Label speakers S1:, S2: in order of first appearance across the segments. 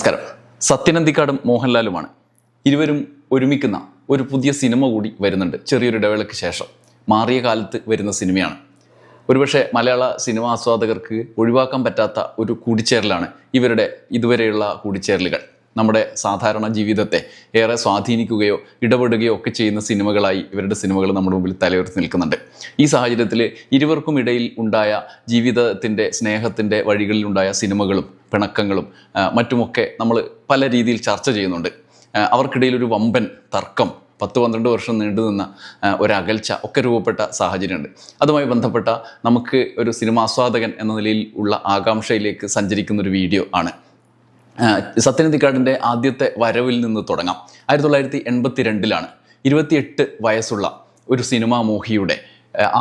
S1: നമസ്കാരം. സത്യനന്ദിക്കാടും മോഹൻലാലുമാണ്. ഇരുവരും ഒരുമിക്കുന്ന ഒരു പുതിയ സിനിമ കൂടി വരുന്നുണ്ട്. ചെറിയൊരു ഇടവേളയ്ക്ക് ശേഷം മാറിയ കാലത്ത് വരുന്ന സിനിമയാണ്. ഒരുപക്ഷെ മലയാള സിനിമ ആസ്വാദകർക്ക് ഒഴിവാക്കാൻ പറ്റാത്ത ഒരു കൂടിച്ചേരലാണ് ഇവരുടെ ഇതുവരെയുള്ള കൂടിച്ചേരലുകൾ. നമ്മുടെ സാധാരണ ജീവിതത്തെ ഏറെ സ്വാധീനിക്കുകയോ ഇടപെടുകയോ ഒക്കെ ചെയ്യുന്ന സിനിമകളായി ഇവരുടെ സിനിമകൾ നമ്മുടെ മുമ്പിൽ തലയുയർത്തി നിൽക്കുന്നുണ്ട്. ഈ സാഹചര്യത്തിൽ ഇരുവർക്കും ഇടയിൽ ഉണ്ടായ ജീവിതത്തിന്റെ സ്നേഹത്തിന്റെ വഴികളിലുണ്ടായ സിനിമകളും പിണക്കങ്ങളും മറ്റുമൊക്കെ നമ്മൾ പല രീതിയിൽ ചർച്ച ചെയ്യുന്നുണ്ട്. അവർക്കിടയിൽ ഒരു വമ്പൻ തർക്കം പത്ത് പന്ത്രണ്ട് വർഷം നീണ്ടു നിന്ന ഒരകൽച്ച ഒക്കെ രൂപപ്പെട്ട സാഹചര്യമുണ്ട്. അതുമായി ബന്ധപ്പെട്ട നമുക്ക് ഒരു സിനിമാസ്വാദകൻ എന്ന നിലയിൽ ഉള്ള ആകാംക്ഷയിലേക്ക് സഞ്ചരിക്കുന്ന ഒരു വീഡിയോ ആണ്. സത്യനന്ദിക്കാടിന്റെ ആദ്യത്തെ വരവിൽ നിന്ന് തുടങ്ങാം. ആയിരത്തി തൊള്ളായിരത്തി എൺപത്തി രണ്ടിലാണ് ഇരുപത്തിയെട്ട് വയസ്സുള്ള ഒരു സിനിമാ മോഹിയുടെ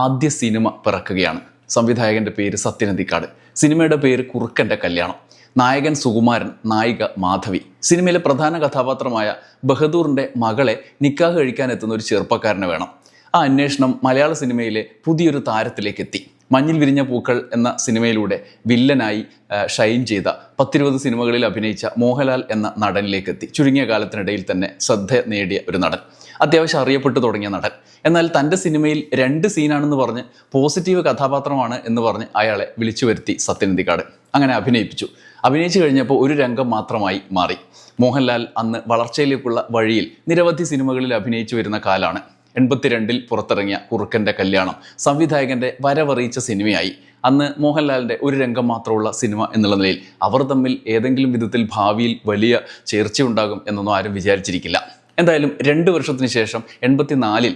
S1: ആദ്യ സിനിമ പിറക്കുകയാണ്. സംവിധായകന്റെ പേര് സത്യനന്ദിക്കാട്. സിനിമയുടെ പേര് കുറുക്കന്റെ കല്യാണം. നായകൻ സുകുമാരൻ നായിക മാധവി. സിനിമയിലെ പ്രധാന കഥാപാത്രമായ ബഹദൂറിന്റെ മകളെ നിക്കാഹ് കഴിക്കാൻ എത്തുന്ന ഒരു ചെറുപ്പക്കാരനെ വേണം. ആ അന്വേഷണം മലയാള സിനിമയിലെ പുതിയൊരു താരത്തിലേക്ക് എത്തി മഞ്ഞിൽ വിരിഞ്ഞ പൂക്കൾ എന്ന സിനിമയിലൂടെ വില്ലനായി ഷൈൻ ചെയ്ത പത്തിരുപത് സിനിമകളിൽ അഭിനയിച്ച മോഹൻലാൽ എന്ന നടനിലേക്ക് എത്തി ചുരുങ്ങിയ കാലത്തിനിടയിൽ തന്നെ ശ്രദ്ധ നേടിയ ഒരു നടൻ. അത്യാവശ്യം അറിയപ്പെട്ടു തുടങ്ങിയ നടൻ. എന്നാൽ തന്റെ സിനിമയിൽ രണ്ട് സീനാണെന്ന് പറഞ്ഞ് പോസിറ്റീവ് കഥാപാത്രമാണ് എന്ന് പറഞ്ഞ് അയാളെ വിളിച്ചു വരുത്തി സത്യനന്ദിക്കാട്. അങ്ങനെ അഭിനയിപ്പിച്ചു. അഭിനയിച്ചു കഴിഞ്ഞപ്പോൾ ഒരു രംഗം മാത്രമായി മാറി. മോഹൻലാൽ അന്ന് വളർച്ചയിലേക്കുള്ള വഴിയിൽ നിരവധി സിനിമകളിൽ അഭിനയിച്ചു വരുന്ന കാലാണ്. എൺപത്തിരണ്ടിൽ പുറത്തിറങ്ങിയ കുറുക്കന്റെ കല്യാണം സംവിധായകന്റെ വരവറിയിച്ച സിനിമയായി. അന്ന് മോഹൻലാലിന്റെ ഒരു രംഗം മാത്രമുള്ള സിനിമ എന്നുള്ള നിലയിൽ അവർ തമ്മിൽ ഏതെങ്കിലും വിധത്തിൽ ഭാവിയിൽ വലിയ ചേർച്ചയുണ്ടാകും എന്നൊന്നും ആരും വിചാരിച്ചിരിക്കില്ല. എന്തായാലും രണ്ട് വർഷത്തിന് ശേഷം എൺപത്തിനാലിൽ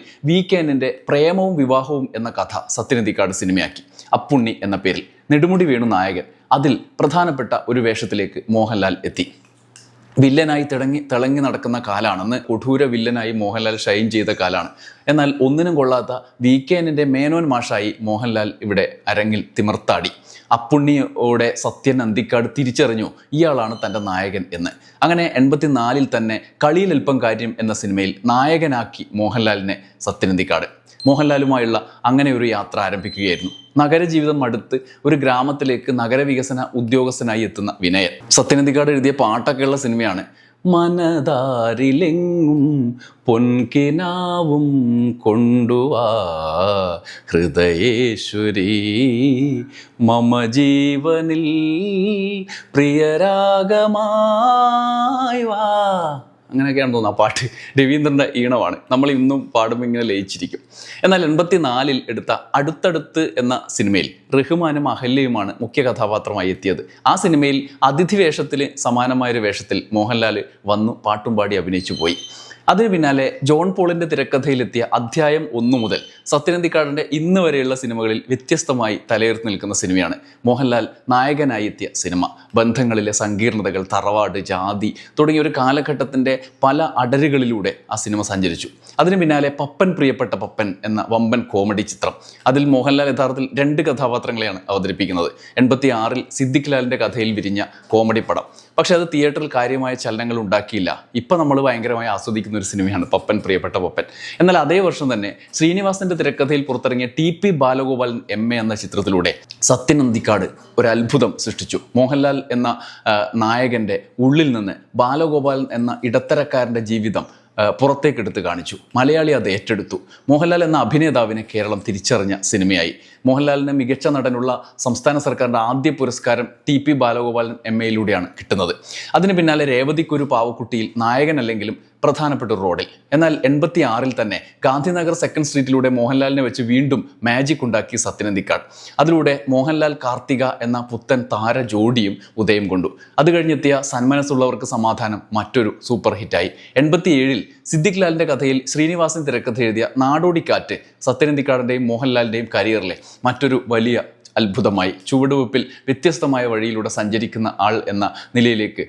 S1: എന്നിന്റെ പ്രേമവും വിവാഹവും എന്ന കഥ സത്യനന്ദിക്കാട് സിനിമയാക്കി. അപ്പുണ്ണി എന്ന പേരിൽ നെടുമുടി വേണു നായകൻ അതിൽ പ്രധാനപ്പെട്ട ഒരു വേഷത്തിലേക്ക് മോഹൻലാൽ എത്തി. വില്ലനായി തിളങ്ങി തിളങ്ങി നടക്കുന്ന കാലാണെന്ന് കൊഠൂര വില്ലനായി മോഹൻലാൽ ഷൈൻ ചെയ്ത കാലാണ്. എന്നാൽ ഒന്നിനും കൊള്ളാത്ത വി കെ എന്നിന്റെ മേനോൻ മാഷായി മോഹൻലാൽ ഇവിടെ അരങ്ങിൽ തിമിർത്താടി. അപ്പുണ്ണിയോടെ സത്യൻ അന്തിക്കാട് തിരിച്ചറിഞ്ഞു ഇയാളാണ് തന്റെ നായകൻ എന്ന്. അങ്ങനെ എൺപത്തിനാലിൽ തന്നെ കളിയിലൽപ്പം കാര്യം എന്ന സിനിമയിൽ നായകനാക്കി മോഹൻലാലിനെ സത്യനന്തിക്കാട് മോഹൻലാലുമായുള്ള അങ്ങനെ ഒരു യാത്ര ആരംഭിക്കുകയായിരുന്നു. നഗരജീവിതം അടുത്ത് ഒരു ഗ്രാമത്തിലേക്ക് നഗരവികസന ഉദ്യോഗസ്ഥനായി എത്തുന്ന വിനയൻ. സത്യനന്ദിക്കാട് എഴുതിയ പാട്ടൊക്കെയുള്ള സിനിമയാണ്. മനതാരിലെങ്ങും പൊൻകിനാവും കൊണ്ടുവാ ഹൃദയേശ്വരി. മമ ജീവനിൽ പ്രിയരാഗമായി വാ. അങ്ങനെയൊക്കെയാണ് തോന്നുന്നത് ആ പാട്ട് രവീന്ദ്രന്റെ ഈണമാണ്. നമ്മൾ ഇന്നും പാടുമ്പോൾ ഇങ്ങനെ ലയിച്ചിരിക്കും. എന്നാൽ എൺപത്തി നാലിൽ എടുത്ത അടുത്തടുത്ത് എന്ന സിനിമയിൽ റഹ്മാനും അഹല്യയുമാണ് മുഖ്യ കഥാപാത്രമായി എത്തിയത്. ആ സിനിമയിൽ അതിഥി വേഷത്തിൽ സമാനമായൊരു വേഷത്തിൽ മോഹൻലാൽ വന്നു പാട്ടും പാടി അഭിനയിച്ചു പോയി. അതിന് പിന്നാലെ ജോൺ പോളിന്റെ തിരക്കഥയിലെത്തിയ അധ്യായം ഒന്നു മുതൽ സത്യനന്ദിക്കാടന്റെ ഇന്ന് വരെയുള്ള സിനിമകളിൽ വ്യത്യസ്തമായി തലയെടുത്ത് നിൽക്കുന്ന സിനിമയാണ്. മോഹൻലാൽ നായകനായി എത്തിയ സിനിമ. ബന്ധങ്ങളിലെ സങ്കീർണതകൾ തറവാട് ജാതി തുടങ്ങിയ ഒരു കാലഘട്ടത്തിന്റെ പല അടരുകളിലൂടെ ആ സിനിമ സഞ്ചരിച്ചു. അതിന് പിന്നാലെ പപ്പൻ പ്രിയപ്പെട്ട പപ്പൻ എന്ന വമ്പൻ കോമഡി ചിത്രം. അതിൽ മോഹൻലാൽ യഥാർത്ഥത്തിൽ രണ്ട് കഥാപാത്രങ്ങളെയാണ് അവതരിപ്പിക്കുന്നത്. എൺപത്തി ആറിൽ സിദ്ദിഖ് ലാലിന്റെ കഥയിൽ വിരിഞ്ഞ കോമഡി പടം. പക്ഷേ അത് തിയേറ്ററിൽ കാര്യമായ ചലനങ്ങൾ ഉണ്ടാക്കിയില്ല. ഇപ്പം നമ്മൾ ഭയങ്കരമായി ആസ്വദിക്കുന്ന ഒരു സിനിമയാണ് പപ്പൻ പ്രിയപ്പെട്ട പപ്പൻ. എന്നാൽ അതേ വർഷം തന്നെ ശ്രീനിവാസന്റെ തിരക്കഥയിൽ പുറത്തിറങ്ങിയ T P Balagopalan M A എന്ന ചിത്രത്തിലൂടെ സത്യനന്ദിക്കാട് ഒരു അത്ഭുതം സൃഷ്ടിച്ചു. മോഹൻലാൽ എന്ന നായകന്റെ ഉള്ളിൽ നിന്ന് ബാലഗോപാലൻ എന്ന ഇടത്തരക്കാരന്റെ ജീവിതം പുറത്തേക്കെടുത്ത് കാണിച്ചു. മലയാളി അത് ഏറ്റെടുത്തു. മോഹൻലാൽ എന്ന അഭിനേതാവിനെ കേരളം തിരിച്ചറിഞ്ഞ സിനിമയായി. മോഹൻലാലിന് മികച്ച നടനുള്ള സംസ്ഥാന സർക്കാരിന്റെ ആദ്യ പുരസ്കാരം ടി പി ബാലഗോപാലൻ എം എയിലൂടെയാണ് കിട്ടുന്നത്. അതിന് പിന്നാലെ രേവതിക്കൊരു പാവക്കുട്ടിയിൽ നായകനല്ലെങ്കിലും പ്രധാനപ്പെട്ട ഒരു റോഡിൽ. എന്നാൽ എൺപത്തി ആറിൽ തന്നെ ഗാന്ധിനഗർ സെക്കൻഡ് സ്ട്രീറ്റിലൂടെ മോഹൻലാലിനെ വെച്ച് വീണ്ടും മാജിക് ഉണ്ടാക്കി സത്യനന്ദിക്കാട് അതിലൂടെ മോഹൻലാൽ കാർത്തിക എന്ന പുത്തൻ താര ജോഡിയും ഉദയം കൊണ്ടു. അത് കഴിഞ്ഞെത്തിയ സന്മനസ്സുള്ളവർക്ക് സമാധാനം മറ്റൊരു സൂപ്പർ ഹിറ്റായി എൺപത്തി ഏഴിൽ സിദ്ദിഖ് ലാലിന്റെ കഥയിൽ ശ്രീനിവാസൻ തിരക്കഥ എഴുതിയ നാടോടിക്കാറ്റ് സത്യനന്ദിക്കാടിന്റെയും മോഹൻലാലിന്റെയും കരിയറിലെ മറ്റൊരു വലിയ അത്ഭുതമായി ചുവടുവെപ്പിൽ വ്യത്യസ്തമായ വഴിയിലൂടെ സഞ്ചരിക്കുന്ന ആൾ എന്ന നിലയിലേക്ക്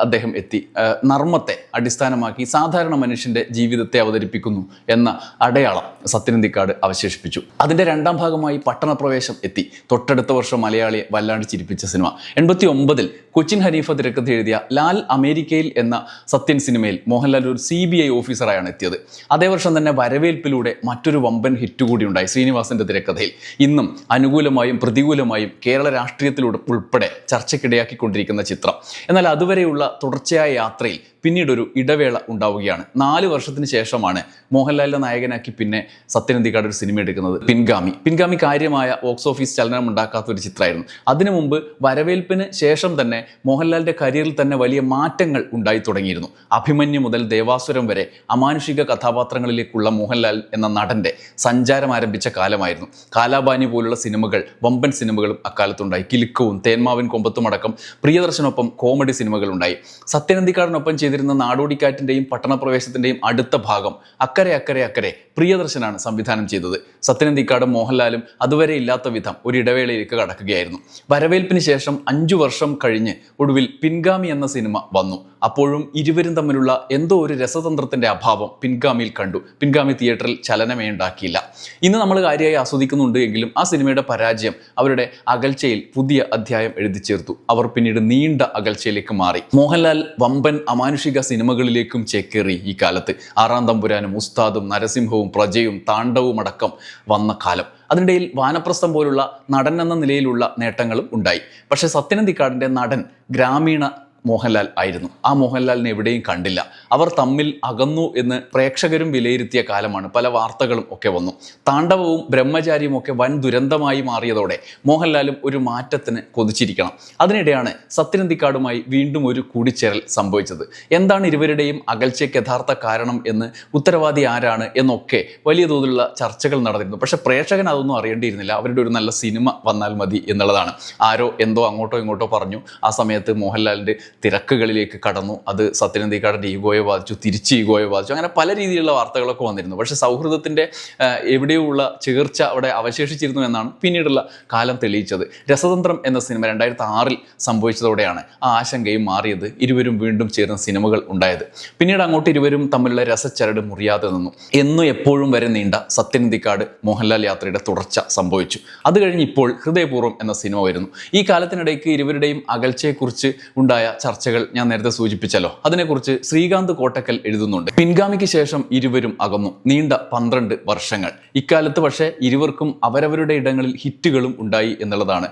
S1: അദ്ദേഹം എത്തി. നർമ്മത്തെ അടിസ്ഥാനമാക്കി സാധാരണ മനുഷ്യന്റെ ജീവിതത്തെ അവതരിപ്പിക്കുന്നു എന്ന അടയാളം സത്യനന്ദിക്കാട് അവശേഷിപ്പിച്ചു. അതിന്റെ രണ്ടാം ഭാഗമായി പട്ടണപ്രവേശം എത്തി. തൊട്ടടുത്ത വർഷം മലയാളിയെ വല്ലാണ്ട് ചിരിപ്പിച്ച സിനിമ. എൺപത്തി ഒമ്പതിൽ കൊച്ചിൻ ഹനീഫ തിരക്കഥ എഴുതിയ ലാൽ അമേരിക്കയിൽ എന്ന സത്യൻ സിനിമയിൽ മോഹൻലാൽ ഒരു സി ബി ഐ ഓഫീസറായാണ് എത്തിയത്. അതേ വർഷം തന്നെ വരവേൽപ്പിലൂടെ മറ്റൊരു വമ്പൻ ഹിറ്റ് കൂടി ഉണ്ടായി ശ്രീനിവാസന്റെ തിരക്കഥയിൽ. ഇന്നും അനുകൂലമായും അനുകൂലമായും പ്രതികൂലമായും കേരള രാഷ്ട്രീയത്തിലൂടെ ഉൾപ്പെടെ ചർച്ചയ്ക്കിടയാക്കിക്കൊണ്ടിരിക്കുന്ന ചിത്രം. എന്നാൽ അതുവരെയുള്ള തുടർച്ചയായ യാത്രയിൽ പിന്നീട് ഒരു ഇടവേള ഉണ്ടാവുകയാണ്. നാല് വർഷത്തിന് ശേഷമാണ് മോഹൻലാലിനെ നായകനാക്കി പിന്നെ സത്യനന്ദിക്കാട് ഒരു സിനിമ എടുക്കുന്നത് പിൻഗാമി. പിൻഗാമി കാര്യമായ ബോക്സ് ഓഫീസ് ചലനം ഉണ്ടാക്കാത്ത ഒരു ചിത്രമായിരുന്നു. അതിനു മുമ്പ് വരവേൽപ്പിന് ശേഷം തന്നെ മോഹൻലാലിന്റെ കരിയറിൽ തന്നെ വലിയ മാറ്റങ്ങൾ ഉണ്ടായി തുടങ്ങിയിരുന്നു. അഭിമന്യു മുതൽ ദേവാസുരം വരെ അമാനുഷിക കഥാപാത്രങ്ങളിലേക്കുള്ള മോഹൻലാൽ എന്ന നടന്റെ സഞ്ചാരം ആരംഭിച്ച കാലമായിരുന്നു. കാലാബാനി പോലുള്ള സിനിമകൾ വമ്പൻ സിനിമകളും അക്കാലത്തുണ്ടായി. കിലുക്കവും തേന്മാവിൻ കൊമ്പത്തുമടക്കം പ്രിയദർശനൊപ്പം കോമഡി സിനിമകൾ ഉണ്ടായി സത്യനന്ദിക്കാടിനൊപ്പം ചെയ്തിരുന്ന നാടോടിക്കാറ്റിന്റെയും പട്ടണപ്രവേശത്തിന്റെയും അടുത്ത ഭാഗം. അക്കരെ അക്കരെ അക്കരെ. പ്രിയദർശനാണ് സംവിധാനം ചെയ്തത്. സത്യനന്ദിക്കാടും മോഹൻലാലും അതുവരെ ഇല്ലാത്ത വിധം ഒരു ഇടവേളയിലേക്ക് കടക്കുകയായിരുന്നു. വരവേൽപ്പിന് ശേഷം അഞ്ചു വർഷം കഴിഞ്ഞ് ഒടുവിൽ പിൻഗാമി എന്ന സിനിമ വന്നു. അപ്പോഴും ഇരുവരും തമ്മിലുള്ള എന്തോ ഒരു രസതന്ത്രത്തിന്റെ അഭാവം പിൻഗാമിയിൽ കണ്ടു. പിൻഗാമി തിയേറ്ററിൽ ചലനമേ ഉണ്ടാക്കിയില്ല ഇന്ന് നമ്മൾ കാര്യമായി ആസ്വദിക്കുന്നുണ്ട് എങ്കിലും ആ സിനിമയുടെ പരാജയം അവരുടെ അകൽച്ചയിൽ പുതിയ അധ്യായം എഴുതി ചേർത്തു. അവർ പിന്നീട് നീണ്ട അകൽച്ചയിലേക്ക് മാറി. മോഹൻലാൽ വമ്പൻ അമാനുഷിക സിനിമകളിലേക്കും ചേക്കേറി ഈ കാലത്ത്. ആറാം തമ്പുരാനും ഉസ്താദും നരസിംഹവും പ്രജയും താണ്ഡവും അടക്കം വന്ന കാലം. അതിനിടയിൽ വാനപ്രസ്ഥം പോലുള്ള നടൻ എന്ന നിലയിലുള്ള നേട്ടങ്ങളും ഉണ്ടായി. പക്ഷേ സത്യനന്ദിക്കാടിന്റെ നടൻ ഗ്രാമീണ മോഹൻലാൽ ആയിരുന്നു. ആ മോഹൻലാലിനെ എവിടെയും കണ്ടില്ല. അവർ തമ്മിൽ അകന്നു എന്ന് പ്രേക്ഷകരും വിലയിരുത്തിയ കാലമാണ്. പല വാർത്തകളും ഒക്കെ വന്നു. താണ്ഡവവും ബ്രഹ്മചാരിയും ഒക്കെ വൻ ദുരന്തമായി മാറിയതോടെ മോഹൻലാലും ഒരു മാറ്റത്തിന് കൊതിച്ചിരിക്കണം. അതിനിടെയാണ് സത്യനന്ദിക്കാടുമായി വീണ്ടും ഒരു കൂടിച്ചേരൽ സംഭവിച്ചത്. എന്താണ് ഇരുവരുടെയും അകൽച്ചയ്ക്ക് യഥാർത്ഥ കാരണം എന്ന് ഉത്തരവാദി ആരാണ് എന്നൊക്കെ വലിയ തോതിലുള്ള ചർച്ചകൾ നടന്നിരുന്നു. പക്ഷേ പ്രേക്ഷകൻ അതൊന്നും അറിയേണ്ടിയിരുന്നില്ല. അവരുടെ ഒരു നല്ല സിനിമ വന്നാൽ മതി എന്നുള്ളതാണ്. ആരോ എന്തോ അങ്ങോട്ടോ ഇങ്ങോട്ടോ പറഞ്ഞു. ആ സമയത്ത് മോഹൻലാലിന്റെ തിരക്കുകളിലേക്ക് കടന്നു. അത് സത്യനന്ദിക്കാടിന്റെ ഈഗോയെ ബാധിച്ചു തിരിച്ച് ഈഗോയെ ബാധിച്ചു. അങ്ങനെ പല രീതിയിലുള്ള വാർത്തകളൊക്കെ വന്നിരുന്നു. പക്ഷേ സൗഹൃദത്തിന്റെ എവിടെയുള്ള ചേർച്ച അവിടെ അവശേഷിച്ചിരുന്നു എന്നാണ് പിന്നീടുള്ള കാലം തെളിയിച്ചത്. രസതന്ത്രം എന്ന സിനിമ രണ്ടായിരത്തി ആറിൽ സംഭവിച്ചതോടെയാണ് ആ ആശങ്കയും മാറിയത്. ഇരുവരും വീണ്ടും ചേർന്ന സിനിമകൾ ഉണ്ടായത്. പിന്നീട് അങ്ങോട്ട് ഇരുവരും തമ്മിലുള്ള രസച്ചരട് മുറിയാതെ നിന്നു. എന്നും എപ്പോഴും വരെ നീണ്ട സത്യനന്ദിക്കാട് മോഹൻലാൽ യാത്രയുടെ തുടർച്ച സംഭവിച്ചു. അത് കഴിഞ്ഞ് ഇപ്പോൾ ഹൃദയപൂർവം എന്ന സിനിമ വരുന്നു. ഈ കാലത്തിനിടയ്ക്ക് ഇരുവരുടെയും അകൽച്ചയെക്കുറിച്ച് ഉണ്ടായ ചർച്ചകൾ ഞാൻ നേരത്തെ സൂചിപ്പിച്ചല്ലോ. അതിനെക്കുറിച്ച് ശ്രീകാന്ത് കോട്ടക്കൽ എഴുതുന്നുണ്ട്. പിൻഗാമിക്ക് ശേഷം ഇരുവരും അകന്നു. നീണ്ട പന്ത്രണ്ട് വർഷങ്ങൾ. ഇക്കാലത്ത് പക്ഷേ ഇരുവർക്കും അവരവരുടെ ഇടങ്ങളിൽ ഹിറ്റുകളും ഉണ്ടായി എന്നുള്ളതാണ്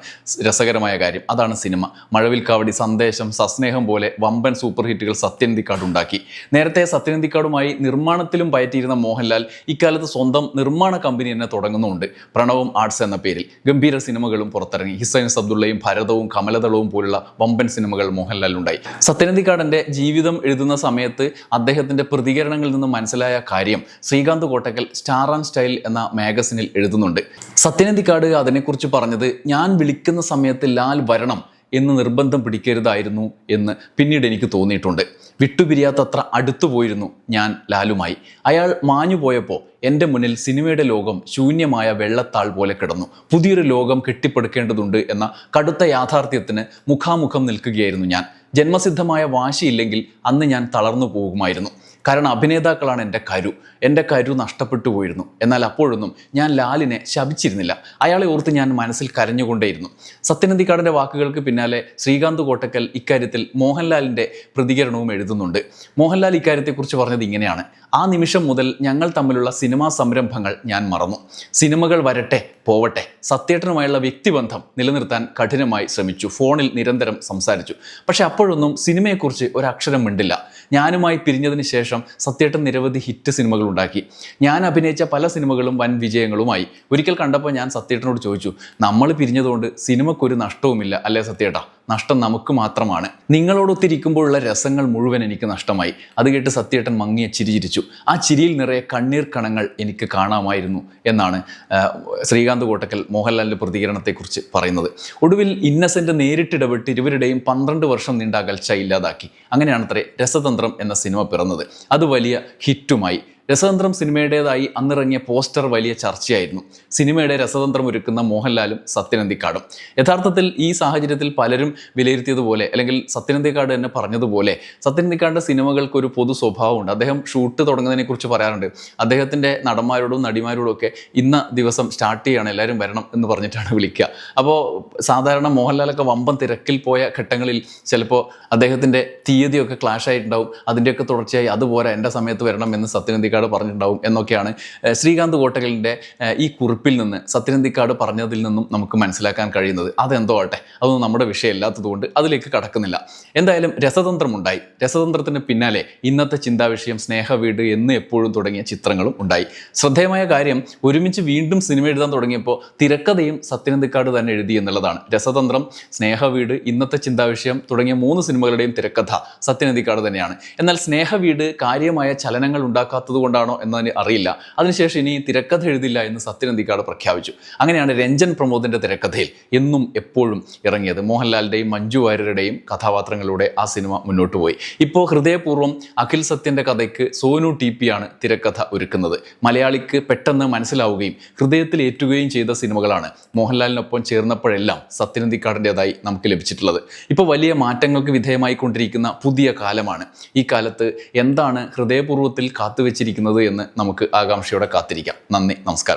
S1: രസകരമായ കാര്യം. അതാണ് സിനിമ. മഴവിൽ കാവടി സന്ദേശം സസ്നേഹം പോലെ വമ്പൻ സൂപ്പർ ഹിറ്റുകൾ സത്യനന്ദിക്കാട് ഉണ്ടാക്കി. നേരത്തെ സത്യനന്ദിക്കാടുമായി നിർമ്മാണത്തിലും പയറ്റിയിരുന്ന മോഹൻലാൽ ഇക്കാലത്ത് സ്വന്തം നിർമ്മാണ കമ്പനി തന്നെ തുടങ്ങുന്നുണ്ട്. പ്രണവം ആർട്സ് എന്ന പേരിൽ. ഗംഭീര സിനിമകളും പുറത്തിറങ്ങി. ഹിസൈൻ സബ്ദുള്ളയും ഭരതവും കമലദളവും പോലുള്ള വമ്പൻ സിനിമകൾ മോഹൻലാൽ ഉണ്ടായി. സത്യനന്ദിക്കാടന്റെ ജീവിതം എഴുതുന്ന സമയത്ത് അദ്ദേഹത്തിന്റെ പ്രതികരണങ്ങളിൽ നിന്ന് മനസ്സിലായ കാര്യം Sreekanth Kottakkal star and style എന്ന മാഗസിനിൽ എഴുതുന്നുണ്ട്. സത്യനന്ദിക്കാട് അതിനെക്കുറിച്ച് പറഞ്ഞത് ഞാൻ വിളിക്കുന്ന സമയത്ത് ലാൽ വരണം എന്ന് നിർബന്ധം പിടിക്കരുതായിരുന്നു എന്ന് പിന്നീട് എനിക്ക് തോന്നിയിട്ടുണ്ട്. വിട്ടുപിരിയാത്തത്ര അടുത്തു പോയിരുന്നു ഞാൻ ലാലുമായി. അയാൾ മാഞ്ഞു പോയപ്പോൾ എന്റെ മുന്നിൽ സിനിമയുടെ ലോകം ശൂന്യമായ വെള്ളത്താൾ പോലെ കിടന്നു. പുതിയൊരു ലോകം കെട്ടിപ്പടുക്കേണ്ടതുണ്ട് എന്ന കടുത്ത യാഥാർത്ഥ്യത്തിന് മുഖാമുഖം നിൽക്കുകയായിരുന്നു ഞാൻ. ജന്മസിദ്ധമായ വാശിയില്ലെങ്കിൽ അന്ന് ഞാൻ തളർന്നു പോകുമായിരുന്നു. കാരണം അഭിനേതാക്കളാണ് എന്റെ കരു. എന്റെ കരു നഷ്ടപ്പെട്ടു പോയിരുന്നു. എന്നാൽ അപ്പോഴൊന്നും ഞാൻ ലാലിനെ ശപിച്ചിരുന്നില്ല. അയാളെ ഓർത്ത് ഞാൻ മനസ്സിൽ കരഞ്ഞുകൊണ്ടേയിരുന്നു. സത്യനന്ദിക്കാടിന്റെ വാക്കുകൾക്ക് പിന്നാലെ ശ്രീകാന്ത് കോട്ടക്കൽ ഇക്കാര്യത്തിൽ മോഹൻലാലിന്റെ പ്രതികരണവും എഴുതുന്നുണ്ട്. മോഹൻലാൽ ഇക്കാര്യത്തെക്കുറിച്ച് പറഞ്ഞത് ഇങ്ങനെയാണ്. ആ നിമിഷം മുതൽ ഞങ്ങൾ തമ്മിലുള്ള സിനിമാ സംരംഭങ്ങൾ ഞാൻ മറന്നു. സിനിമകൾ വരട്ടെ പോവട്ടെ. സത്യേട്ടനുമായുള്ള വ്യക്തിബന്ധം നിലനിർത്താൻ കഠിനമായി ശ്രമിച്ചു. ഫോണിൽ നിരന്തരം സംസാരിച്ചു. പക്ഷെ അപ്പോഴൊന്നും സിനിമയെക്കുറിച്ച് ഒരക്ഷരം മിണ്ടില്ല. ഞാനുമായി പിരിഞ്ഞതിന് ശേഷം സത്യേട്ടൻ നിരവധി ഹിറ്റ് സിനിമകൾ ഉണ്ടാക്കി. ഞാൻ അഭിനയിച്ച പല സിനിമകളും വൻ വിജയങ്ങളുമായി. ഒരിക്കൽ കണ്ടപ്പോൾ ഞാൻ സത്യേട്ടനോട് ചോദിച്ചു നമ്മൾ പിരിഞ്ഞതുകൊണ്ട് സിനിമക്കൊരു നഷ്ടവുമില്ല അല്ലേ സത്യേട്ടാ? നഷ്ടം നമുക്ക് മാത്രമാണ്. നിങ്ങളോടൊത്തിരിക്കുമ്പോഴുള്ള രസങ്ങൾ മുഴുവൻ എനിക്ക് നഷ്ടമായി. അത് കേട്ട് സത്യേട്ടൻ മങ്ങിയ ചിരി ചിരിച്ചു. ആ ചിരിയിൽ നിറയെ കണ്ണീർ കണങ്ങൾ എനിക്ക് കാണാമായിരുന്നു എന്നാണ് ശ്രീകാന്ത് കോട്ടക്കൽ മോഹൻലാലിന്റെ പ്രതികരണത്തെക്കുറിച്ച് പറയുന്നത്. ഒടുവിൽ ഇന്നസെന്റ് നേരിട്ടിടപെട്ട് ഇരുവരുടെയും പന്ത്രണ്ട് വർഷം നീണ്ട അകൽച്ച ഇല്ലാതാക്കി. അങ്ങനെയാണത്രേ രസതന്ത്രം എന്ന സിനിമ പിറന്നത്. അത് വലിയ ഹിറ്റുമായി രസതന്ത്രം സിനിമയുടേതായി അന്നിറങ്ങിയ പോസ്റ്റർ വലിയ ചർച്ചയായിരുന്നു. സിനിമയുടെ രസതന്ത്രം ഒരുക്കുന്ന മോഹൻലാലും സത്യനന്ദിക്കാടും. യഥാർത്ഥത്തിൽ ഈ സാഹചര്യത്തിൽ പലരും വിലയിരുത്തിയതുപോലെ അല്ലെങ്കിൽ സത്യനന്ദിക്കാട് തന്നെ പറഞ്ഞതുപോലെ സത്യനന്ദിക്കാടിന്റെ സിനിമകൾക്ക് ഒരു പൊതു സ്വഭാവമുണ്ട്. അദ്ദേഹം ഷൂട്ട് തുടങ്ങുന്നതിനെക്കുറിച്ച് പറയാറുണ്ട്. അദ്ദേഹത്തിന്റെ നടന്മാരോടും നടിമാരോടും ഒക്കെ ഇന്ന ദിവസം സ്റ്റാർട്ട് ചെയ്യണം എല്ലാവരും വരണം എന്ന് പറഞ്ഞിട്ടാണ് വിളിക്കുക. അപ്പോൾ സാധാരണ മോഹൻലാലൊക്കെ വമ്പൻ തിരക്കിൽ പോയ ഘട്ടങ്ങളിൽ ചിലപ്പോൾ അദ്ദേഹത്തിന്റെ തീയതിയൊക്കെ ക്ലാഷ് ആയിട്ടുണ്ടാവും. അതിന്റെയൊക്കെ തുടർച്ചയായി അതുപോലെ എന്റെ സമയത്ത് വരണം എന്ന് സത്യനന്ദിക്കാട് സത്യനന്ദിക്കാട് പറഞ്ഞിട്ടുണ്ടാവും എന്നൊക്കെയാണ് ശ്രീകാന്ത് കോട്ടകലിന്റെ ഈ കുറിപ്പിൽ നിന്ന് സത്യനന്ദിക്കാട് പറഞ്ഞതിൽ നിന്നും നമുക്ക് മനസ്സിലാക്കാൻ കഴിയുന്നത്. അതെന്തോ ആട്ടെ? അതൊന്നും നമ്മുടെ വിഷയമല്ലാത്തതുകൊണ്ട് അതിലേക്ക് കടക്കുന്നില്ല. എന്തായാലും രസതന്ത്രമുണ്ടായി. രസതന്ത്രത്തിന് പിന്നാലെ ഇന്നത്തെ ചിന്താവിഷയം സ്നേഹവീട് എന്ന് എപ്പോഴും തുടങ്ങിയ ചിത്രങ്ങളും ഉണ്ടായി. ശ്രദ്ധേയമായ കാര്യം ഒരുമിച്ച് വീണ്ടും സിനിമ എഴുതാൻ തുടങ്ങിയപ്പോൾ തിരക്കഥയും സത്യനന്ദിക്കാട് തന്നെ എഴുതി എന്നുള്ളതാണ്. രസതന്ത്രം സ്നേഹവീട് ഇന്നത്തെ ചിന്താവിഷയം തുടങ്ങിയ മൂന്ന് സിനിമകളുടെയും തിരക്കഥ സത്യനന്ദിക്കാട് തന്നെയാണ്. എന്നാൽ സ്നേഹവീട് കാര്യമായ ചലനങ്ങൾ ഉണ്ടാക്കാത്തത് കൊണ്ടാണോ എന്നതിന് അറിയില്ല. അതിനുശേഷം ഇനി തിരക്കഥ എഴുതില്ല എന്ന് സത്യനന്ദിക്കാട് പ്രഖ്യാപിച്ചു. അങ്ങനെയാണ് രഞ്ജൻ പ്രമോദിന്റെ തിരക്കഥയിൽ എന്നും എപ്പോഴും ഇറങ്ങിയത്. മോഹൻലാലിന്റെയും മഞ്ജു വാര്യരുടെയും കഥാപാത്രങ്ങളിലൂടെ ആ സിനിമ മുന്നോട്ട് പോയി. ഇപ്പോൾ ഹൃദയപൂർവം അഖിൽ സത്യന്റെ കഥയ്ക്ക് സോനു ടി പി ആണ് തിരക്കഥ ഒരുക്കുന്നത്. മലയാളിക്ക് പെട്ടെന്ന് മനസ്സിലാവുകയും ഹൃദയത്തിൽ ഏറ്റുകയും ചെയ്ത സിനിമകളാണ് മോഹൻലാലിനൊപ്പം ചേർന്നപ്പോഴെല്ലാം സത്യനന്ദിക്കാടിന്റെതായി നമുക്ക് ലഭിച്ചിട്ടുള്ളത്. ഇപ്പോൾ വലിയ മാറ്റങ്ങൾക്ക് വിധേയമായി കൊണ്ടിരിക്കുന്ന പുതിയ കാലമാണ്. ഈ കാലത്ത് എന്താണ് ഹൃദയപൂർവത്തിൽ കാത്തുവെച്ചിരിക്കുന്നത്? എന്ന് നമുക്ക് ആകാംക്ഷയോടെ കാത്തിരിക്കാം. നന്ദി നമസ്കാരം.